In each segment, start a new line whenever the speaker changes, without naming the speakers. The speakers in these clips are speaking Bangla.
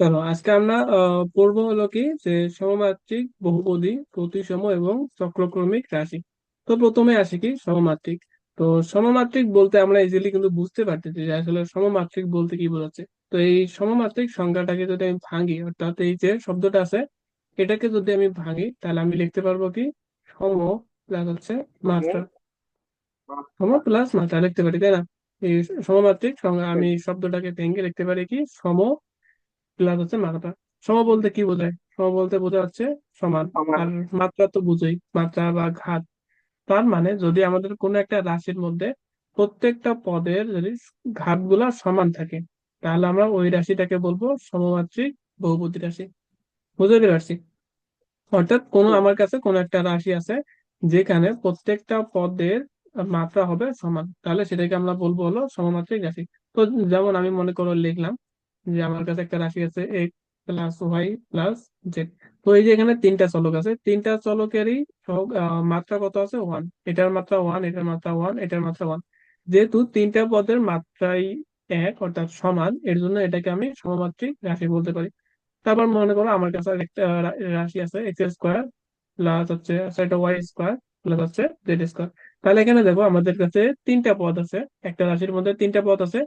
চলো, আজকে আমরা পড়ব হলো কি যে সমমাত্রিক, বহুপদী, প্রতিসম এবং চক্রক্রমিক রাশি। তো প্রথমে আসি কি সমমাত্রিক। তো সমমাত্রিক বলতে আমরা ইজিলি কিন্তু বুঝতে পারতেছি যে আসলে সমমাত্রিক বলতে কি বোঝাচ্ছে। তো এই সমমাত্রিক সংখ্যাটাকে যদি আমি ভাঙি, অর্থাৎ এই যে শব্দটা আছে, এটাকে যদি আমি ভাঙি, তাহলে আমি লিখতে পারব কি? সম প্লাস হচ্ছে মাত্রা। সম প্লাস মাত্রা লিখতে পারি, তাই না? এই সমমাত্রিক সংখ্যা আমি শব্দটাকে ভেঙে লিখতে পারি কি? সম প্লাস হচ্ছে মাত্রা। সম বলতে কি বোঝায়? সম বলতে বোঝা হচ্ছে সমান। আর মাত্রা তো বুঝোই মাত্রা বা ঘাত। তার মানে যদি আমাদের কোনো একটা রাশির মধ্যে প্রত্যেকটা পদের যদি ঘাতগুলা সমান থাকে তাহলে আমরা ওই রাশিটাকে বলব সমমাত্রিক বহুপদী রাশি। বুঝতে পারছি? অর্থাৎ কোনো আমার কাছে কোনো একটা রাশি আছে যেখানে প্রত্যেকটা পদের মাত্রা হবে সমান। তাহলে সেটাকে আমরা বলব হলো সমমাত্রিক রাশি। তো যেমন আমি মনে করো লিখলাম যে আমার কাছে একটা রাশি আছে x plus y plus z তো এই যে এখানে তিনটা চলক আছে, তিনটা চলকেরই মাত্রা কত আছে? ওয়ান এটার মাত্রা ওয়ান এটার মাত্রা ওয়ান এটার মাত্রা ওয়ান যেহেতু তিনটা পদের মাত্রাই এক, অর্থাৎ সমান, এর জন্য এটাকে আমি সমমাত্রিক রাশি বলতে পারি। তারপর মনে করো আমার কাছে একটা রাশি আছে এক্স স্কোয়ার প্লাস হচ্ছে সেটা ওয়াই স্কোয়ার প্লাস হচ্ছে জেড স্কোয়ার তাহলে এখানে দেখো আমাদের কাছে তিনটা পদ আছে, একটা রাশির মধ্যে তিনটা পদ আছে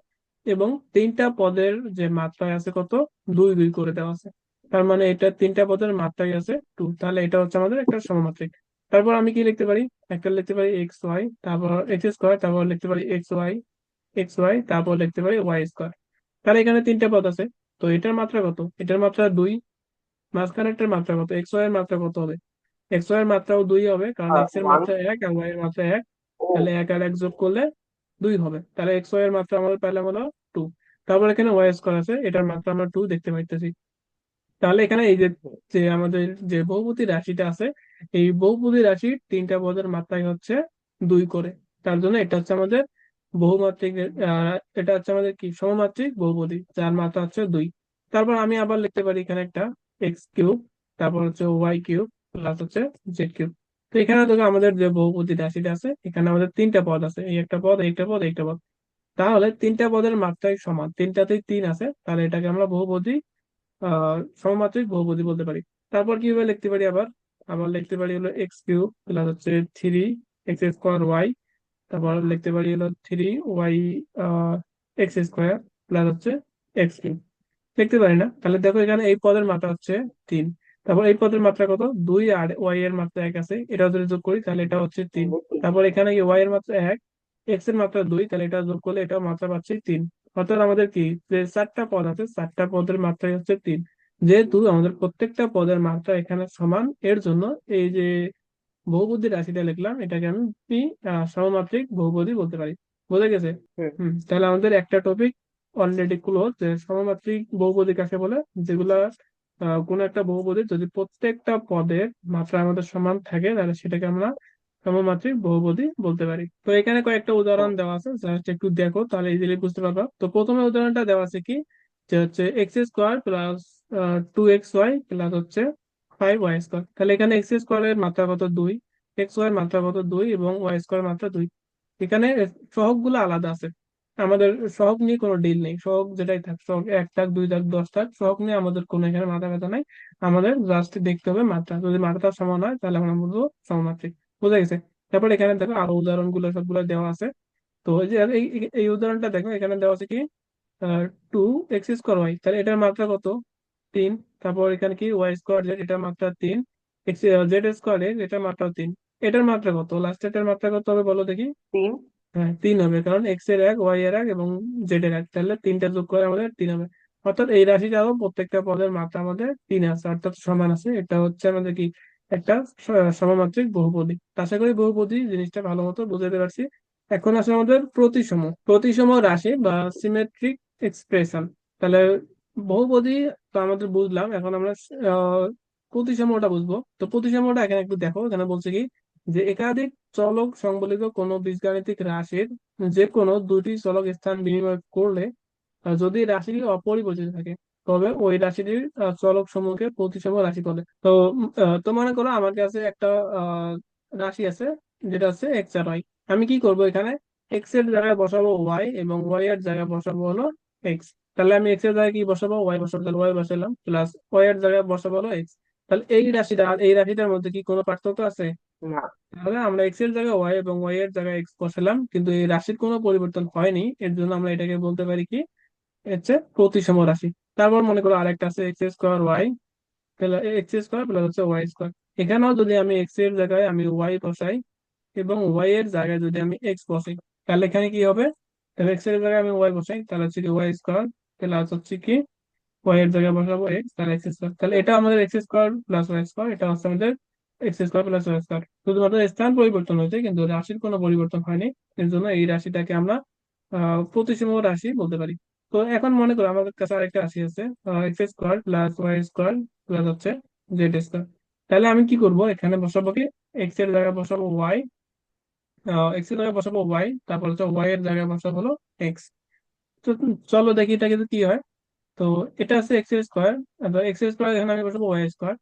এবং তিনটা পদের যে মাত্রায় আছে কত? দুই দুই করে দেওয়া আছে। তার মানে এটা তিনটা পদের মাত্রায় আছে টু। তাহলে এটা হচ্ছে আমাদের একটা সমমাত্রিক। তারপর আমি কি লিখতে পারি? একটা লিখতে পারি এক্স ওয়াই তারপর এক্স স্কোয়ার তারপর লিখতে পারি এক্স ওয়াই এক্স ওয়াই তারপর লিখতে পারি ওয়াই স্কোয়ার তাহলে এখানে তিনটা পদ আছে। তো এটার মাত্রা কত? এটার মাত্রা দুই। মাঝখানেরটার মাত্রা কত? এক্স ওয়াই এর মাত্রা কত হবে? এক্স ওয়াই এর মাত্রাও দুই হবে কারণ এক্সের মাত্রা এক আর ওয়াই এর মাত্রা এক। তাহলে এক আর এক যোগ করলে দুই হবে। তাহলে এক্স ওয়াই এর মাত্রা আমাদের পেলাম হলো তারপর এখানে ওয়াই স্কোয়ার আছে, এটার মাত্রা আমরা টু দেখতে পাইতেছি। তাহলে এখানে এই যে আমাদের যে বহুপতি রাশিটা আছে, এই বহুপতি রাশির তিনটা পদের মাত্রাই হচ্ছে দুই করে। তার জন্য এটা হচ্ছে আমাদের বহুমাত্রিক এটা হচ্ছে আমাদের কি? সমমাত্রিক বহুপদী, যার মাত্রা হচ্ছে দুই। তারপর আমি আবার লিখতে পারি এখানে একটা এক্স কিউব তারপর হচ্ছে ওয়াই কিউব প্লাস হচ্ছে জেড কিউব তো এখানে দেখো আমাদের যে বহুপদী রাশিটা আছে, এখানে আমাদের তিনটা পদ আছে, এই একটা পদ একটা পদ একটা পদ। তাহলে তিনটা পদের মাত্রাই সমান। তিনটাতেই তিন আছে, তাহলে এটাকে আমরা বহুপদী, আহ, সমমাত্রিক বহুপদী বলতে পারি। তারপর কীভাবে লিখতে পারি আবার? আবার লিখতে পারি হলো এক্স কিউব প্লাস হচ্ছে থ্রি এক্স স্কোয়ার ওয়াই তারপর লিখতে পারি হলো three y x square plus হচ্ছে এক্স কিউব লিখতে পারি না? তাহলে দেখো এখানে এই পদের মাত্রা হচ্ছে তিন। তারপর এই পদের মাত্রা কত? দুই আর ওয়াই এর মাত্রা এক আছে। এটা যদি যোগ করি, তাহলে এটা হচ্ছে তিন। তারপর এখানে ওয়াই এর মাত্রা এক? এক্সের মাত্রা দুই তাহলে এটা যোগ করলে এটা মাত্রা পাচ্ছি তিন। অর্থাৎ আমাদের কি? যে চারটা পদ আছে চারটা পদের মাত্রাই হচ্ছে তিন। যেহেতু আমাদের প্রত্যেকটা পদের মাত্রা এখানে সমান এর জন্য এই যে বহুপদী রাশিটা লিখলাম এটাকে আমি সমমাত্রিক বহুপদী বলতে পারি। বোঝা গেছে? হুম তাহলে আমাদের একটা টপিক অলরেডি ক্লোজ যে সমমাত্রিক বহুপদী কাকে বলে? যেগুলা আহ, কোনো একটা বহুপদী যদি প্রত্যেকটা পদের মাত্রা আমাদের সমান থাকে তাহলে সেটাকে আমরা সমমাত্রিক, বহুপদী বলতে পারি। তো এখানে কয়েকটা উদাহরণ দেওয়া আছে জাস্ট একটু দেখো, তাহলে ইজিলি বুঝতে পারবা। তো প্রথমে উদাহরণটা দেওয়া আছে কি? যে হচ্ছে x square plus two x y plus হচ্ছে ফাইভ ওয়াই স্কোয়ার তাহলে এখানে এক্স স্কোয়ারের মাত্রা কত? দুই। এক্স ওয়াই এর মাত্রা কত? দুই এবং ওয়াই স্কোয়ার মাত্রা দুই। এখানে সহগগুলো আলাদা আছে। আমাদের সহগ নিয়ে কোনো ডিল নেই। সহগ যেটাই থাক, সহগ এক থাক, দুই থাক, দশ থাক, সহগ নিয়ে আমাদের কোনো এখানে মাথা ব্যথা নাই। আমাদের জাস্ট দেখতে হবে মাত্রা। যদি মাত্রা সমান হয়, তাহলে আমরা বলব সমমাত্রিক। বুঝা গেছে? তারপর এখানে দেখো আরও উদাহরণগুলো সবগুলো দেওয়া আছে। তো এই যে এই উদাহরণটা দেখো এখানে দেওয়া আছে কি টু এক্স স্কোয়ার ওয়াই তাহলে এটার মাত্রা কত? তিন। তারপর এখানে কি ওয়াই স্কোয়ার জেড এটার মাত্রা তিন। এক্স জেড স্কোয়ার এর এটার মাত্রা তিন। এটার মাত্রা কত? লাস্ট এটার মাত্রা কত হবে বলো দেখি?
তিন।
হ্যাঁ তিন হবে কারণ এক্সের এক ওয়াই এর এক এবং জেড এর এক। তাহলে তিনটা যোগ করে আমাদের তিন হবে। অর্থাৎ এই রাশিটারও প্রত্যেকটা পদের মাত্রা আমাদের তিন আছে অর্থাৎ সমান আছে। এটা হচ্ছে আমাদের কি একটা সমমাত্রিক বহুপদী। আশা করি বহুপদী জিনিসটা ভালো মতো বুঝাতে পারছি। এখন আসলে আমাদের প্রতিসম। প্রতিসম রাশি বা সিমেট্রিক এক্সপ্রেশন তাহলে বহুপদী তো আমাদের বুঝলাম, এখন আমরা প্রতিসমটা বুঝব। তো প্রতিসমটা এখানে একটু দেখো, এখানে বলছে কি যে একাধিক চলক সংবলিত কোনো বীজগাণিতিক রাশির যে কোনো দুটি চলক স্থান বিনিময় করলে যদি রাশিটি অপরিবর্তিত থাকে তবে ওই রাশিটির চলক সমূহকে প্রতিসম রাশি বলে। তো তো মনে করো আমার কাছে একটা আহ, রাশি আছে যেটা হচ্ছে এক্স আর ওয়াই আমি কি করব এখানে? এক্সের জায়গায় বসাবো ওয়াই এবং ওয়াই এর জায়গায় বসাবো হলো এক্স তাহলে আমি এক্সের জায়গায় কি বসাবো? ওয়াই বসাবো। তাহলে ওয়াই বসালাম প্লাস ওয়াই এর জায়গায় বসাবো হলো এক্স তাহলে এই রাশিটা এই রাশিটার মধ্যে কি কোনো পার্থক্য আছে?
না।
তাহলে আমরা এক্সের জায়গায় ওয়াই এবং ওয়াই এর জায়গায় এক্স বসালাম কিন্তু এই রাশির কোনো পরিবর্তন হয়নি। এর জন্য আমরা এটাকে বলতে পারি কি? হচ্ছে প্রতিসম রাশি। তারপর মনে করো আরেকটা আছে x square y x square plus হচ্ছে ওয়াই স্কোয়ার এখানেও যদি আমি এক্সের জায়গায় আমি ওয়াই বসাই এবং ওয়াই এর জায়গায় যদি আমি এক্স বসাই, তাহলে এখানে কি হবে? তাহলে এক্সের জায়গায় আমি ওয়াই বসাই, তাহলে হচ্ছে কি ওয়াই স্কোয়ার তাহলে হচ্ছে কি? ওয়াই এর জায়গায় বসাবো এক্স তাহলে এক্স স্কোয়ার তাহলে এটা আমাদের x square plus y square এটা হচ্ছে আমাদের x square plus y square শুধুমাত্র স্থান পরিবর্তন হয়েছে, কিন্তু রাশির কোনো পরিবর্তন হয়নি। এর জন্য এই রাশিটাকে আমরা প্রতিসম রাশি বলতে পারি। তো এখন মনে করো আমাদের কাছে আরেকটা রাশি আছে x square plus y square plus হচ্ছে জেড স্কোয়ার তাহলে আমি কি করব? এখানে বসাবো কি? এক্সের জায়গায় বসাবো ওয়াই এক্সের জায়গায় বসাবো ওয়াই তারপর হচ্ছে ওয়াই এর জায়গায় বসাবো হলো এক্স তো চলো দেখি এটা কিন্তু কি হয়। তো এটা আছে এক্সের স্কোয়ার এক্সের স্কোয়ার এখানে আমি বসাবো ওয়াই স্কোয়ার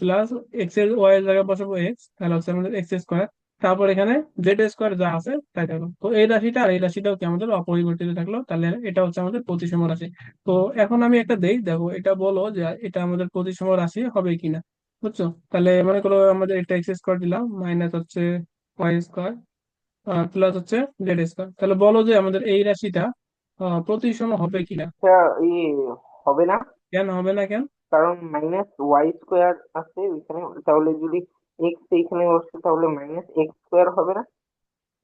প্লাস এক্সের ওয়াই এর জায়গায় বসাবো এক্স তাহলে হচ্ছে আমাদের এক্স স্কোয়ার তারপর এখানে জেড স্কোয়ার যা আছে তাই থাকল। তো এই রাশিটা আর এই রাশিটাও কি আমাদের অপরিবর্তিত থাকল? তাহলে এটা হচ্ছে আমাদের প্রতিসম রাশি। তো এখন আমি একটা দেই দেখো এটা বলো যে এটা আমাদের প্রতিসম রাশি হবে কিনা বুঝছ? তাহলে মনে করো আমাদের একটা এক্স স্কোয়ার দিলাম মাইনাস হচ্ছে ওয়াই স্কোয়ার প্লাস হচ্ছে জেড স্কোয়ার তাহলে বলো যে আমাদের এই রাশিটা প্রতিসম হবে কিনা?
হবে না।
কেন হবে না কেন?
কারণ মাইনাস ওয়াই স্কোয়ার আছে ওইখানে তাহলে যদি এক্স এইখানে বসে তাহলে মাইনাস এক্স স্কোয়ার হবে না?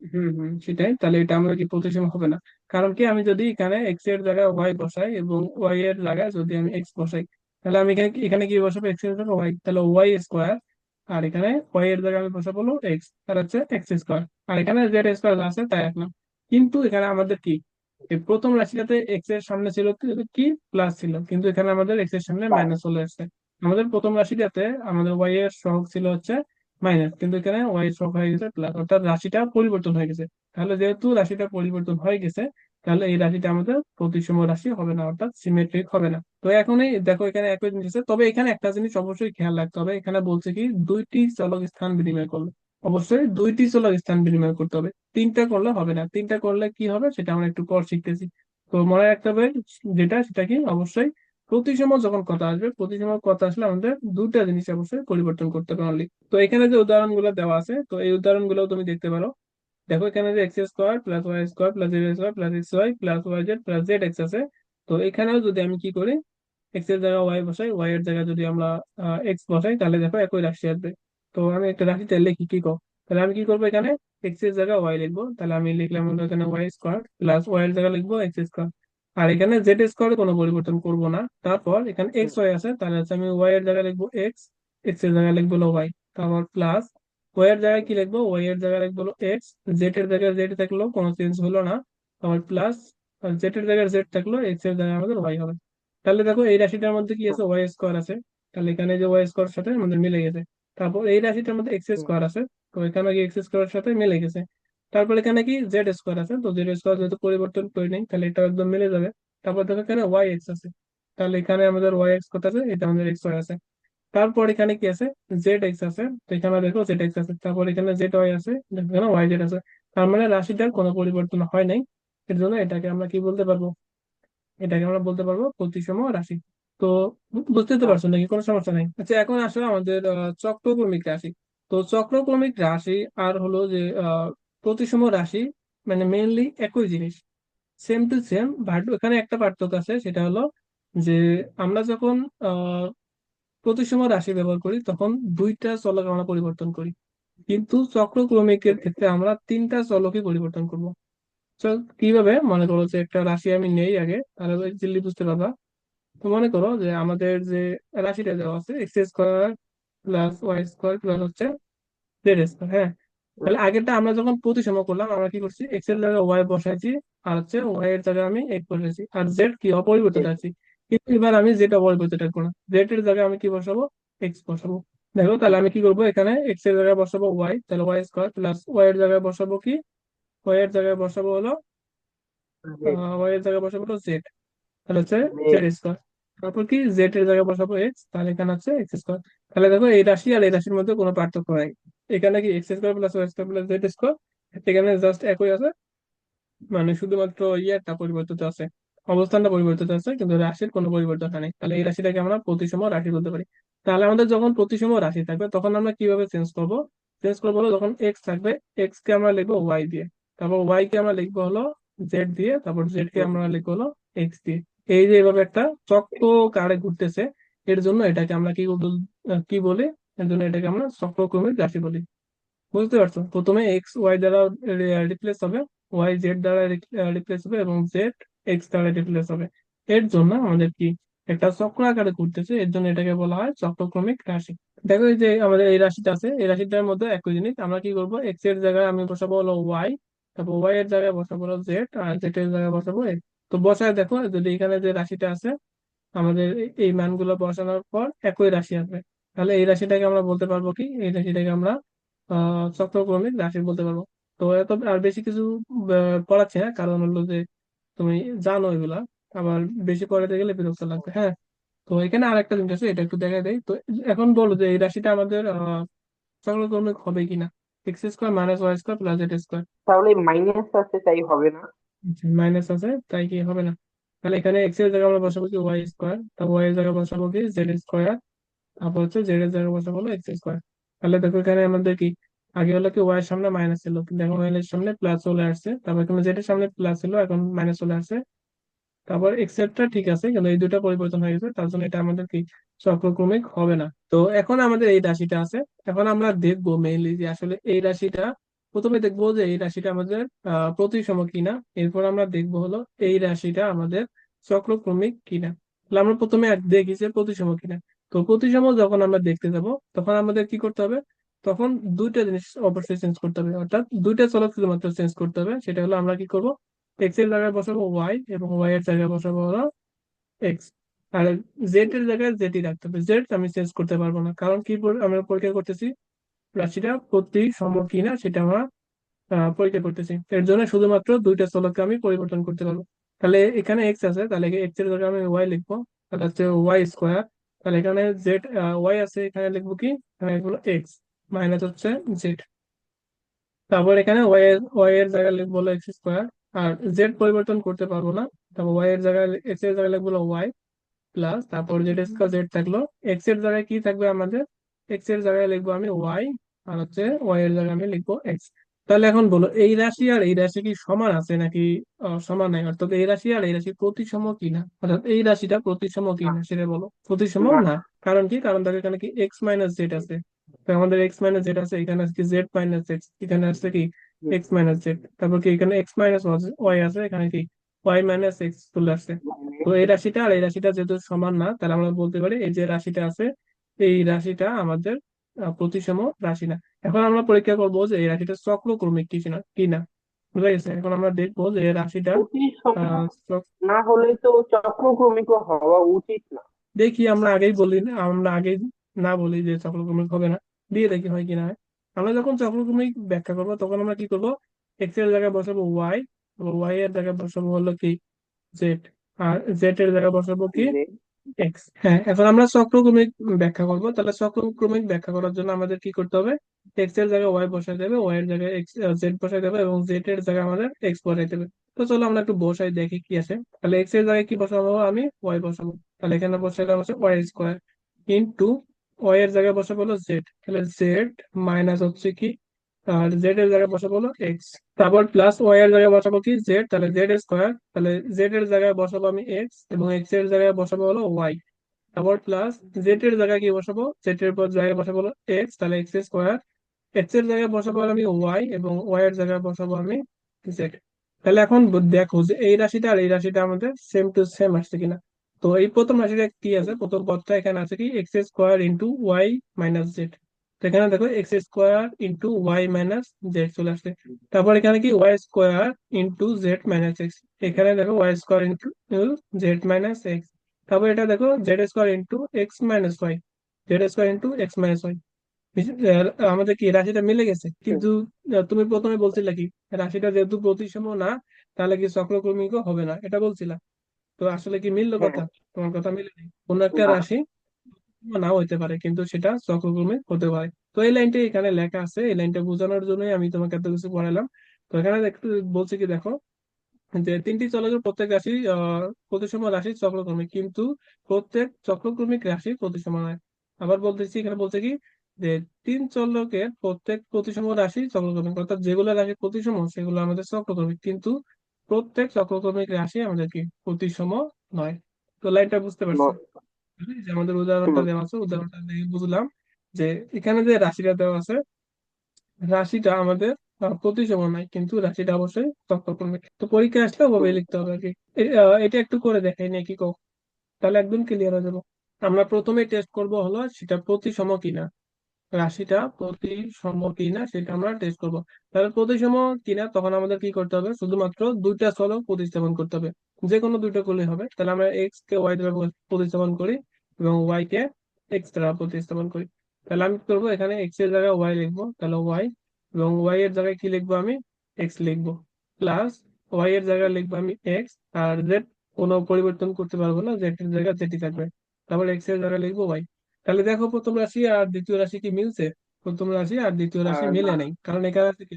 হম হম, সেটাই। তাহলে এটা আমাদের প্রতিসম হবে না? কারণ কি আমি যদি এখানে এক্সের জায়গায় ওয়াই বসাই এবং ওয়াই এর জায়গায় যদি আমি এক্স বসাই, তাহলে আমি এখানে এখানে কি বসাবো? এক্সের জায়গায় ওয়াই তাহলে ওয়াই স্কোয়ার আর এখানে ওয়াই এর জায়গায় আমি বসাবো এক্স তার হচ্ছে এক্স স্কোয়ার আর এখানে জেড স্কোয়ার আছে, তাই রাখলাম কিন্তু এখানে আমাদের কি? প্রথম রাশিটাতে এক্সের সামনে ছিল কি? প্লাস ছিল। কিন্তু এখানে আমাদের এক্সের সামনে। মাইনাস চলে আসছে। আমাদের প্রথম রাশিটাতে আমাদের ওয়াই এর সহগ ছিল হচ্ছে মাইনাস কিন্তু এখানে ওয়াই এর সহগ হয়ে গেছে প্লাস অর্থাৎ রাশিটা পরিবর্তন হয়ে গেছে। তাহলে যেহেতু রাশিটা পরিবর্তন হয়ে গেছে, তাহলে এই রাশিটা আমাদের প্রতিসম রাশি হবে না, অর্থাৎ সিমেট্রিক হবে না। তো এখনই দেখো এখানে একই জিনিস আছে তবে এখানে একটা জিনিস অবশ্যই খেয়াল রাখতে হবে। এখানে বলছে কি, দুইটি চলক স্থান বিনিময় করলে, অবশ্যই দুইটি চলক স্থান বিনিময় করতে হবে। তিনটা করলে হবে না, তিনটা করলে কি হবে সেটা আমরা একটু পর শিখতেছি। তো মনে রাখতে হবে যেটা, সেটা কি অবশ্যই প্রতিসম যখন কথা আসবে প্রতিসম কথা আসলে আমাদের দুটা জিনিস অবশ্যই পরিবর্তন করতে হবে only। তো এখানে যে উদাহরণগুলো দেওয়া আছে, তো এই উদাহরণগুলো তুমি দেখতে পারো। দেখো এখানে যে x square plus y square plus z square plus x y plus y z plus z x আছে। তো এখানেও যদি আমি কি করি এক্সের জায়গায় ওয়াই বসাই ওয়াই এর জায়গায় যদি আমরা এক্স বসাই, তাহলে দেখো একই রাশি আসবে। তো আমি একটা রাশিতে লিখি, কি কো? তাহলে আমি কি করব এখানে? এক্সের জায়গায় ওয়াই লিখব। তাহলে আমি লিখলাম এখানে ওয়াই স্কোয়ার প্লাস ওয়াই এর জায়গায় লিখব এক্স স্কোয়ার আর এখানে জেড স্কোয়ারে কোনো পরিবর্তন করব না। তারপর এখানে এক্স ওয়াই আছে, তাহলে হচ্ছে আমি ওয়াই এর জায়গায় লিখব এক্স এক্সের জায়গায় লিখব ওয়াই তারপর প্লাস ওয়াই এর জায়গায় কি লিখব? ওয়াই এর জায়গায় লিখব এক্স জেড এর জায়গায় জেড থাকল কোনো চেঞ্জ হলো না। তারপর প্লাস জেড এর জায়গায় জেড থাকল এক্সের জায়গায় আমাদের ওয়াই হবে। তাহলে দেখো এই রাশিটার মধ্যে কি আছে? ওয়াই স্কোয়ার আছে। তাহলে এখানে যে ওয়াই স্কোয়ার সাথে আমাদের মিলে গেছে। তারপর এই রাশিটার মধ্যে এক্স স্কোয়ার আছে। তো এখানে কি এক্স স্কোয়ার সাথে মিলে গেছে? তারপর এখানে কি? জেড স্কোয়ার আছে তো জেড স্কোয়ার যেহেতু পরিবর্তন করে নেই তাহলে এটা একদম মিলে যাবে। তারপর দেখো এখানে ওয়াই এক্স আছে। তাহলে এখানে আমাদের ওয়াই এক্স কত আছে? এটা আমাদের এক্স ওয়াই আছে। তারপর এখানে কি আছে? জেড এক্স আছে। তো এখানে দেখো জেড এক্স আছে। তারপর এখানে জেড ওয়াই আছে। দেখো এখানে ওয়াই জেড আছে। তার মানে রাশিটার কোনো পরিবর্তন হয় নাই। এর জন্য এটাকে আমরা কি বলতে পারব? এটাকে আমরা বলতে পারব প্রতিসম রাশি। তো বুঝতে তো পারছ নাকি? কোনো সমস্যা নেই। আচ্ছা এখন আসলে আমাদের চক্রক্রমিক রাশি। তো চক্রক্রমিক রাশি আর হলো যে আহ, প্রতিসম রাশি মানে মেইনলি একই জিনিস। সেম টু সেম বাট এখানে একটা পার্থক্য আছে, সেটা হলো যে আমরা যখন প্রতিসম রাশি ব্যবহার করি, তখন দুইটা চলক আমরা পরিবর্তন করি। কিন্তু চক্রক্রমিকের ক্ষেত্রে আমরা তিনটা চলকই পরিবর্তন করব। তো কীভাবে? মনে করো যে একটা রাশি আমি নেই আগে, তাহলে ইজিলি বুঝতে পারবা। তো মনে করো যে আমাদের যে রাশিটা দেওয়া আছে x square plus y square plus হচ্ছে জেড স্কোয়ার হ্যাঁ? তাহলে আগেরটা আমরা যখন প্রতিসম করলাম আমরা কি করছি? এক্সের জায়গায় ওয়াই বসাইছি আর হচ্ছে ওয়াই এর জায়গায় আমি এক্স বসাইছি আর জেড কি? অপরিবর্তিত আছে। কিন্তু এবার আমি জেড অপরিবর্তিত রাখব না জেড এর জায়গায় আমি কি বসাবো? এক্স বসাবো। দেখো তাহলে আমি কি করব? এখানে এক্সের জায়গায় বসাবো ওয়াই তাহলে ওয়াই স্কোয়ার প্লাস ওয়াই এর জায়গায় বসাবো কি? ওয়াই এর জায়গায় বসাবো হলো ওয়াই এর জায়গায় বসাবো হলো জেড তাহলে হচ্ছে জেড স্কোয়ার তারপর কি? জেড এর জায়গায় বসাবো এক্স তাহলে এখানে হচ্ছে এক্স স্কোয়ার তাহলে দেখো এই রাশি আর এই রাশির মধ্যে কোনো পার্থক্য নাই। এখানে কি x square plus y square plus z square এখানে জাস্ট একই আছে। মানে শুধুমাত্র ইয়ারটা পরিবর্তিত আছে। অবস্থানটা পরিবর্তিত আছে, কিন্তু রাশির কোনো পরিবর্তন নেই। তাহলে এই রাশিটাকে আমরা প্রতিসম রাশি বলতে পারি। তাহলে আমাদের যখন প্রতিসম রাশি থাকবে, তখন আমরা কীভাবে চেঞ্জ করব? চেঞ্জ করব হলো যখন এক্স থাকবে এক্স কে আমরা লিখব ওয়াই দিয়ে। তারপর ওয়াই কে আমরা লিখব হলো জেড দিয়ে, তারপর জেড কে আমরা লিখব হলো এক্স দিয়ে। এই যে এভাবে একটা চক্র কারে ঘুরতেছে, এর জন্য এটাকে আমরা কি কি বলি? এর জন্য এটাকে আমরা চক্রক্রমিক রাশি বলি। বুঝতে পারছ? প্রথমে এক্স, ওয়াই দ্বারা রিপ্লেস হবে। ওয়াই জেড দ্বারা রিপ্লেস হবে এবং জেড এক্স দ্বারা রিপ্লেস হবে। এর জন্য আমাদের কি একটা চক্র আকারে ঘুরতেছে, এর জন্য এটাকে বলা হয় চক্রক্রমিক রাশি। দেখো এই যে আমাদের এই রাশিটা আছে, এই রাশিটার মধ্যে একই জিনিস, আমরা কি করব? এক্সের জায়গায় আমি বসাবো হলো ওয়াই, তারপর ওয়াই এর জায়গায় বসাবো হলো জেড, আর জেড এর জায়গায় বসাবো এক্স। তো বসায় দেখো, যদি এখানে যে রাশিটা আছে, আমাদের এই মানগুলো বসানোর পর একই রাশি আসবে। তাহলে এই রাশিটাকে আমরা বলতে পারব কি? এই রাশিটাকে আমরা আহ চক্রক্রমিক রাশি বলতে পারব। তো এত আর বেশি কিছু পড়াচ্ছি না কারণ হলো যে তুমি জানো এগুলা আবার বেশি পড়াতে গেলে বিরক্ত লাগবে হ্যাঁ? তো এখানে আরেকটা জিনিস আছে এটা একটু দেখা দেয় তো এখন বলো যে এই রাশিটা আমাদের আহ চক্রক্রমিক হবে কিনা? X square minus y square plus z square.
তাহলে মাইনাস আছে তাই হবে না?
মাইনাস আছে তাই কি হবে না? তাহলে এখানে এক্সের জায়গায় আমরা বসাবো কি ওয়াই স্কোয়ার? তারপর ওয়াই এর জায়গায় বসাবো কি জেড স্কোয়ার? তারপর হচ্ছে জেড এর জায়গায় বসাবো হলো এক্স স্কোয়ার তাহলে দেখো এখানে আমাদের কি? আগে হলো কি ওয়াই এর সামনে মাইনাস ছিল, কিন্তু এখন সামনে প্লাস চলে আসছে। তারপর জেড এর সামনে প্লাস ছিল, এখন মাইনাস চলে আসছে। তারপর এক্সেট্রা ঠিক আছে, কিন্তু এই পরিবর্তন হয়ে গেছে, তার জন্য এটা আমাদের কি চক্রক্রমিক হবে না। তো এখন আমাদের এই রাশিটা আছে। এখন আমরা দেখব মেইনলি যে আসলে এই রাশিটা, প্রথমে দেখব যে এই রাশিটা আমাদের আহ প্রতিসম কিনা। এরপর আমরা দেখব হলো এই রাশিটা আমাদের চক্রক্রমিক কিনা। তাহলে আমরা প্রথমে দেখি যে প্রতিসম কিনা। তো প্রতিসম যখন আমরা দেখতে যাব, তখন আমাদের কি করতে হবে? তখন দুইটা জিনিস অবশ্যই চেঞ্জ করতে হবে। অর্থাৎ দুইটা চলক শুধুমাত্র চেঞ্জ করতে হবে। সেটা হলো আমরা কি করব? এক্সের জায়গায় বসাবো ওয়াই এবং ওয়াই এর জায়গায় বসাবো হলো এক্স আর জেড এর জায়গায় জেডই রাখতে হবে। জেড আমি চেঞ্জ করতে পারব না। কারণ কি আমরা পরীক্ষা করতেছি, রাশিটা প্রতি সম কিনা সেটা আমরা পরীক্ষা করতেছি। এর জন্য শুধুমাত্র দুইটা চলককে আমি পরিবর্তন করতে পারব। তাহলে এখানে এক্স আছে, তাহলে এক্সের জায়গায় আমি ওয়াই লিখব। তাহলে হচ্ছে ওয়াই স্কোয়ার তাহলে এখানে জেড ওয়াই আছে, এখানে লিখব কি? এখানে এক্স মাইনাস হচ্ছে জেড তারপর এখানে ওয়াই এর ওয়াই এর জায়গায় লিখব এক্স স্কোয়ার আর জেড পরিবর্তন করতে পারব না। তারপর ওয়াই এর জায়গায় এক্সের জায়গায় লিখব ওয়াই প্লাস তারপর জেড স্কোয়ার জেড থাকল। এক্সের জায়গায় কি থাকবে আমাদের? এক্সের জায়গায় লিখব আমি ওয়াই আর হচ্ছে ওয়াই এর জায়গায় আমি লিখব এক্স তাহলে এখন বলো এই রাশি আর এই রাশি কি সমান আছে নাকি সমান নাই? অর্থাৎ এই রাশি আর এই রাশি প্রতিসম কিনা অর্থাৎ এই রাশিটা প্রতিসম কিনা সেটা বলো। প্রতিসম
না।
কারণ কি? কারণ দেখো এখানে কি এক্স মাইনাস জেড আছে। তো আমাদের এক্স মাইনাস জেড আছে এখানে আছে কি জেড মাইনাস এক্স এখানে আছে কি এক্স মাইনাস জেড তারপর কি এখানে এক্স মাইনাস ওয়াই আছে এখানে কি ওয়াই মাইনাস এক্স চলে আসছে তো এই রাশিটা আর এই রাশিটা যেহেতু সমান না তাহলে আমরা বলতে পারি এই যে রাশিটা আছে এই রাশিটা আমাদের প্রতিসম রাশি না। এখন আমরা পরীক্ষা করব যে এই রাশিটা চক্রক্রমিক কি না কি না বুঝা গেছে? এখন আমরা দেখব যে এই রাশিটা
না হলে তো চক্রক্রমিক হওয়া উচিত না।
দেখি আমরা আগেই বলি না আমরা আগেই না বলি যে চক্রক্রমিক হবে না দিয়ে দেখি হয় কিনা হয়। আমরা যখন চক্রক্রমিক ব্যাখ্যা করব তখন আমরা কি করব? এক্সের জায়গায় বসাবো ওয়াই ওয়াই এর জায়গায় বসাবো হলো কি জেড আর জেড এর জায়গায় বসাবো কি? এক্স হ্যাঁ এখন আমরা চক্রক্রমিক ব্যাখ্যা করব। তাহলে চক্রক্রমিক ব্যাখ্যা করার জন্য আমাদের কি করতে হবে? এক্সের জায়গায় ওয়াই বসাই দেবে ওয়াই এর জায়গায় এক্স জেড বসাই দেবে এবং জেড এর জায়গায় আমাদের এক্স বসাই দেবে। তো চলো আমরা একটু বসাই, দেখি কি আসে তাহলে এক্সের জায়গায় কি বসাবো আমি? ওয়াই বসাবো। তাহলে এখানে বসাইলাম হচ্ছে ওয়াই স্কোয়ার ইন্টু ওয়াই এর জায়গায় বসাবো হলো জেড তাহলে জেড মাইনাস হচ্ছে কি? আর জেড এর জায়গায় বসাবো হলো এক্স তারপর প্লাস ওয়াই এর জায়গায় বসাবো কি? জেড তাহলে জেড এর স্কোয়ার তাহলে জেড এর জায়গায় বসাবো আমি এক্স এবং এক্সের জায়গায় বসাবো হলো ওয়াই তারপর প্লাস জেড এর জায়গায় কি বসাবো? জেড এর পর জায়গায় বসাবো হলো এক্স তাহলে এক্স স্কোয়ার এক্সের জায়গায় বসাবো আমি ওয়াই এবং ওয়াই এর জায়গায় বসাবো আমি জেড তাহলে এখন দেখো যে এই রাশিটা আর এই রাশিটা আমাদের সেম টু সেম আসছে কিনা। তো এই প্রথম রাশিটা কি আছে? প্রথম পদটা এখানে আছে কি? X square into y minus z এখানে দেখো x square into y minus z চলে আসছে। তারপর এখানে কি? Y square into z minus x এখানে দেখো y square into z minus x তারপর এটা দেখো z square into x minus y z square into x minus y আমাদের কি রাশিটা মিলে গেছে? কিন্তু তুমি প্রথমে বলছিলে কি? রাশিটা যেহেতু প্রতিসম না তাহলে কি চক্রক্রমিকও হবে না। এটা বলছিলা। তো আসলে কি মিললো। কথা? তোমার কথা মিলে কোন একটা রাশি নাও হইতে পারে, কিন্তু সেটা চক্রক্রমিক হতে পারে। তো এই লাইনটা এখানে লেখা আছে, এই লাইনটা বোঝানোর জন্যই আমি তোমাকে এত কিছু পড়ালাম। তো এখানে একটু বলছি কি দেখো, যে তিনটি চলকের প্রত্যেক রাশি প্রতিসম রাশি চক্রক্রমিক কিন্তু প্রত্যেক চক্রক্রমিক রাশি প্রতিসম নয়। আবার বলতেছি, এখানে বলছে কি, যে তিন চলকের প্রত্যেক প্রতিসম রাশি চক্রক্রমিক অর্থাৎ যেগুলো রাশি প্রতিসম, সেগুলো আমাদের চক্রক্রমিক, কিন্তু প্রত্যেক চক্রক্রমিক রাশি আমাদের কি প্রতিসম নয়। তো লাইনটা বুঝতে পারছ? যে আমাদের উদাহরণটা দেওয়া আছে উদাহরণটা দেখে বুঝলাম যে এখানে যে রাশিটা দেওয়া আছে রাশিটা আমাদের আহ, প্রতিসম নাই কিন্তু রাশিটা অবশ্যই চক্রক্রমিক তো পরীক্ষায় আসলে ওভাবে লিখতে হবে আর কি। এটা একটু করে দেখাই নাকি কো তাহলে একদম ক্লিয়ার হয়ে যাব। আমরা প্রথমে টেস্ট করব হলো সেটা প্রতিসম কিনা। রাশিটা প্রতিসম কিনা সেটা আমরা টেস্ট করব। তাহলে প্রতিসম কিনা তখন আমাদের কি করতে হবে? শুধুমাত্র দুইটা চলক প্রতিস্থাপন করতে হবে। যে কোনো দুইটা করলেই হবে। তাহলে আমরা এক্স কে ওয়াই দ্বারা প্রতিস্থাপন করি এবং ওয়াই কে এক্স দ্বারা প্রতিস্থাপন করি। তাহলে আমি কি করব? এখানে এক্সের জায়গায় ওয়াই লিখব। তাহলে ওয়াই এবং ওয়াই এর জায়গায় কি লিখব আমি? এক্স লিখব। প্লাস ওয়াই এর জায়গায় লিখব আমি এক্স আর জেড কোনো পরিবর্তন করতে পারব না। জেড এর জায়গায় জেডই থাকবে। তারপর এক্সের জায়গায় লিখব ওয়াই তাহলে দেখো প্রথম রাশি আর দ্বিতীয় রাশি কি মিলছে? প্রথম রাশি আর দ্বিতীয় রাশি মিলে নাই। কারণ এখানে আছে কি?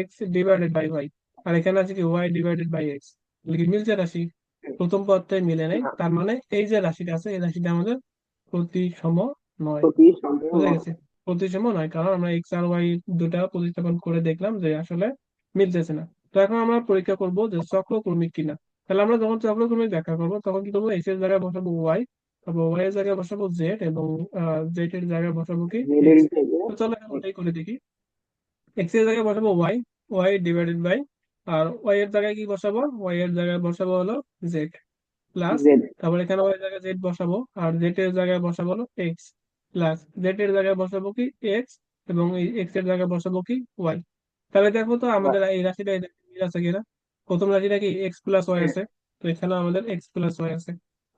এক্স ডিভাইডেড বাই ওয়াই আর এখানে আছে কি? ওয়াই ডিভাইডেড বাই এক্স মিলছে রাশি? প্রথম পদটাই মিলে নাই। তার মানে এই যে রাশিটা আছে এই রাশিটা আমাদের প্রতিসম নয়। বুঝা গেছে? প্রতিসম নয় কারণ আমরা এক্স আর ওয়াই দুটা প্রতিস্থাপন করে দেখলাম যে আসলে মিলতেছে না। তো এখন আমরা পরীক্ষা করব যে চক্রক্রমিক কিনা। তাহলে আমরা যখন চক্রক্রমিক ব্যাখ্যা করব তখন কি করব? এক্সের জায়গায় বসাবো ওয়াই তারপর ওয়াই এর জায়গায় বসাবো জেড এবং জেড এর জায়গায় বসাবো কি? এক্স তো চলো ওটাই করে দেখি। এক্সের জায়গায় বসাবো ওয়াই ওয়াই ডিভাইডেড বাই আর ওয়াই এর জায়গায় কি বসাবো? ওয়াই এর জায়গায় বসাবো হলো জেড প্লাস তারপর এখানে ওয়াই এর জায়গায় জেড বসাবো আর জেড এর জায়গায় বসাবো হলো এক্স প্লাস জেড এর জায়গায় বসাবো কি এক্স এবং এই এক্সের জায়গায় বসাবো কি ওয়াই তাহলে দেখো তো আমাদের এই রাশিটা মিল আছে কিনা? প্রথম রাশিটা কি এক্স প্লাস ওয়াই আছে তো এখানে আমাদের এক্স প্লাস ওয়াই আছে।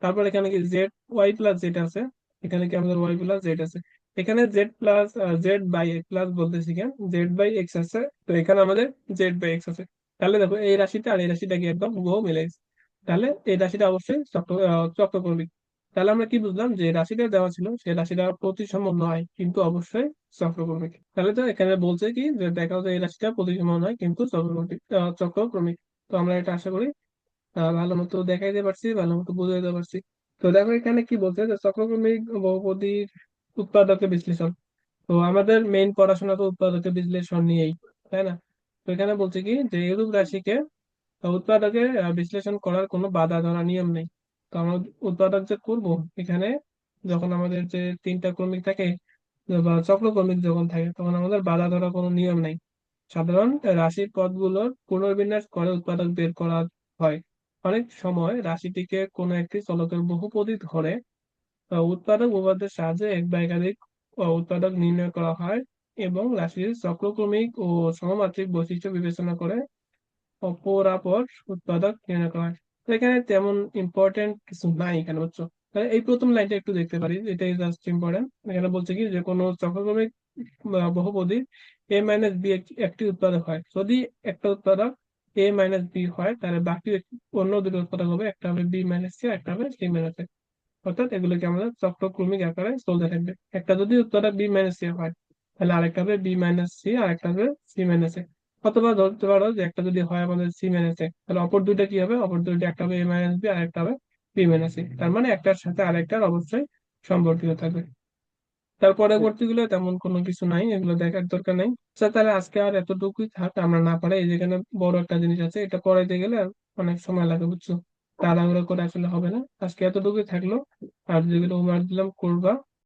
তারপর এখানে কি জেড ওয়াই প্লাস জেড আছে এখানে কি আমাদের ওয়াই প্লাস জেড আছে। এখানে z plus z by x plus বলতেছি কেন? জেড বাই এক্স আছে তো এখানে আমাদের জেড বাই এক্স আছে। তাহলে দেখো এই রাশিটা আর এই রাশিটা কি একদম হুবহু মিলে গেছে। তাহলে এই রাশিটা অবশ্যই চক্রক্রমিক তাহলে আমরা কি বুঝলাম যে রাশিটা দেওয়া ছিল সেই রাশিটা প্রতিসম নয়, কিন্তু অবশ্যই চক্রক্রমিক তাহলে তো এখানে বলছে কি যে দেখা যায় এই রাশিটা প্রতিসম নয়, কিন্তু চক্রক্রমিক চক্রক্রমিক তো আমরা এটা আশা করি ভালো মতো দেখাইতে পারছি, ভালো মতো বুঝে দিতে পারছি। তো দেখো এখানে কি বলছে যে চক্রক্রমিক বহুপদীর উৎপাদকের বিশ্লেষণ। তো আমাদের মেইন পড়াশোনা তো উৎপাদকের বিশ্লেষণ নিয়েই, তাই না? তো এখানে বলছে কি যে এরূপ রাশিকে উৎপাদকে বিশ্লেষণ করার কোনো বাধা ধরা নিয়ম নেই। তো আমরা উৎপাদক যে করব এখানে, যখন আমাদের যে তিনটা ক্রমিক থাকে, বা চক্রক্রমিক যখন থাকে, তখন আমাদের বাধা ধরা কোনো নিয়ম নেই। সাধারণ রাশির পদগুলোর পুনর্বিন্যাস করে উৎপাদক বের করা হয়। অনেক সময় রাশিটিকে কোনো একটি চলকের বহুপদী ধরে উৎপাদক উপপাদ্যের সাহায্যে এক বা একাধিক উৎপাদক নির্ণয় করা হয়। এবং রাশির চক্রক্রমিক ও সমমাত্রিক বৈশিষ্ট্য বিবেচনা করে অপরাপর উৎপাদক নির্ণয় করা হয়। তো এখানে তেমন ইম্পর্টেন্ট কিছু নাই এখানে, বুঝছ? এই প্রথম লাইনটা একটু দেখতে পারি, এটাই জাস্ট ইম্পর্টেন্ট এখানে বলছে কি যে কোনো চক্রক্রমিক বহুপদী এ মাইনাস বি একটি উৎপাদক হয়। যদি একটা উৎপাদক এ মাইনাস বি হয়, তাহলে বাকি অন্য দুটো উৎপাদক হবে, একটা হবে বি মাইনাস সি একটা হবে সি মাইনাস এ অর্থাৎ এগুলোকে আমাদের চক্রক্রমিক আকারে চলতে থাকবে। একটা যদি উৎপাদক বি মাইনাস সি হয় তাহলে আরেকটা হবে বি মাইনাস সি আর একটা হবে সি মাইনাস এ অথবা ধরতে পারো যে একটা যদি হয় আমাদের সি মাইনাস এ তাহলে অপর দুইটা কি হবে? অপর দুইটা একটা হবে এ মাইনাস বি আর একটা হবে বি মাইনাস সি তার মানে একটার সাথে আরেকটার অবশ্যই সম্পর্কিত থাকবে। তার পরবর্তীগুলো তেমন কোনো কিছু নাই, এগুলো দেখার দরকার নাই। আচ্ছা তাহলে আজকে আর এতটুকুই থাক, আমরা না পারে এই যেখানে বড় একটা জিনিস আছে, এটা পড়াইতে গেলে অনেক সময় লাগে, বুঝছ? তাড়াহুড়ো করে আসলে হবে না। আজকে এতটুকুই থাকল। আর যেগুলো হোমওয়ার্ক দিলাম, করবা।